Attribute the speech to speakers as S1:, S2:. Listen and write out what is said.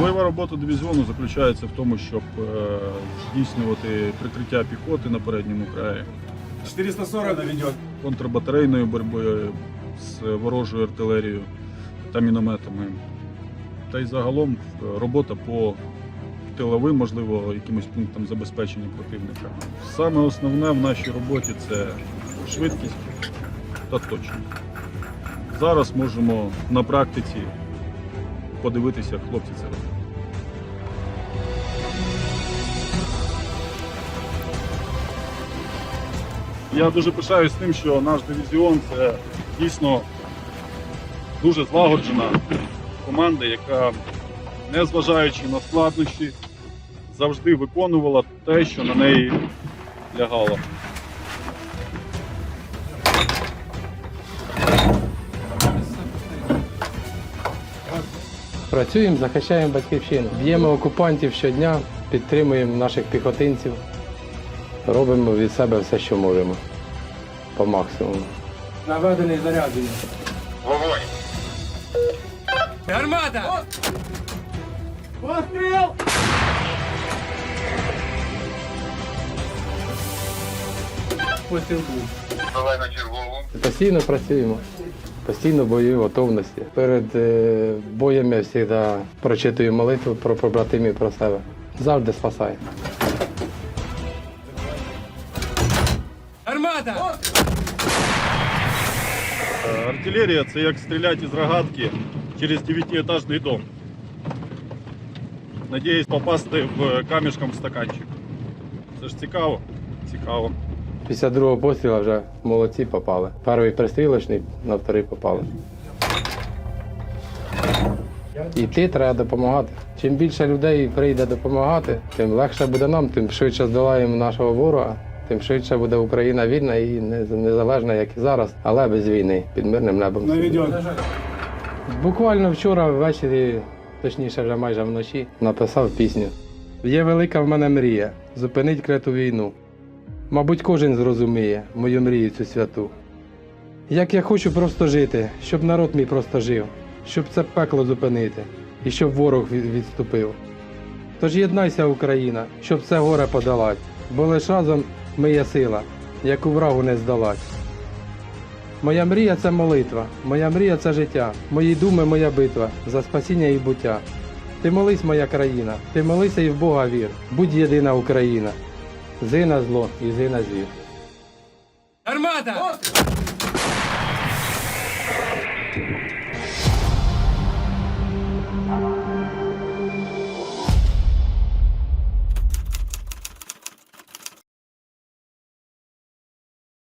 S1: Бойова робота дивізіону заключається в тому, щоб е, здійснювати прикриття піхоти на передньому краї,
S2: 440 наведет.
S1: контрбатарейною боротьбою з ворожою артилерією та мінометами. Та й загалом е, робота по тиловим, можливо, якимось пунктам забезпечення противника. Саме основне в нашій роботі це швидкість та точність. Зараз можемо на практиці подивитися, як хлопці це роблять. Я дуже пишаюсь тим, що наш дивізіон це дійсно дуже злагоджена команда, яка, незважаючи на складнощі, завжди виконувала те, що на неї лягало.
S3: Працюємо, захищаємо батьківщину. Б'ємо окупантів щодня, підтримуємо наших піхотинців, робимо від себе все, що можемо. По максимуму.
S2: Наведений зарядження.
S4: Гармата!
S2: Постріл! Постріл був.
S3: Постійно працюємо, постійно в бойовій готовності. Перед е, боєм я завжди прочитую молитву про побратимів, про себе. Завжди спасає.
S4: Гармата!
S1: Е, Артилерія це як стріляти із рогатки через дев'ятиэтажний дом. Надіюсь попасти в камішком в стаканчик. Це ж цікаво? Цікаво.
S3: Після другого пострілу вже молодці попали. Перший пристрілочний, на вторий попали. Іти треба допомагати. Чим більше людей прийде допомагати, тим легше буде нам, тим швидше здолаємо нашого ворога, тим швидше буде Україна вільна і незалежна, як і зараз, але без війни, під мирним небом. Буквально вчора ввечері, точніше вже майже вночі, написав пісню. Є велика в мене мрія зупинить кляту війну. Мабуть, кожен зрозуміє мою мрію цю святу. Як я хочу просто жити, щоб народ мій просто жив, щоб це пекло зупинити і щоб ворог відступив. Тож єднайся, Україна, щоб це горе подолать, бо лиш разом ми є сила, яку врагу не здолать. Моя мрія це молитва, моя мрія це життя, мої думи, моя битва за спасіння і буття. Ти молись, моя країна, ти молися і в Бога вір, будь єдина Україна. Зи на зло і зи на зі.
S4: Гармата!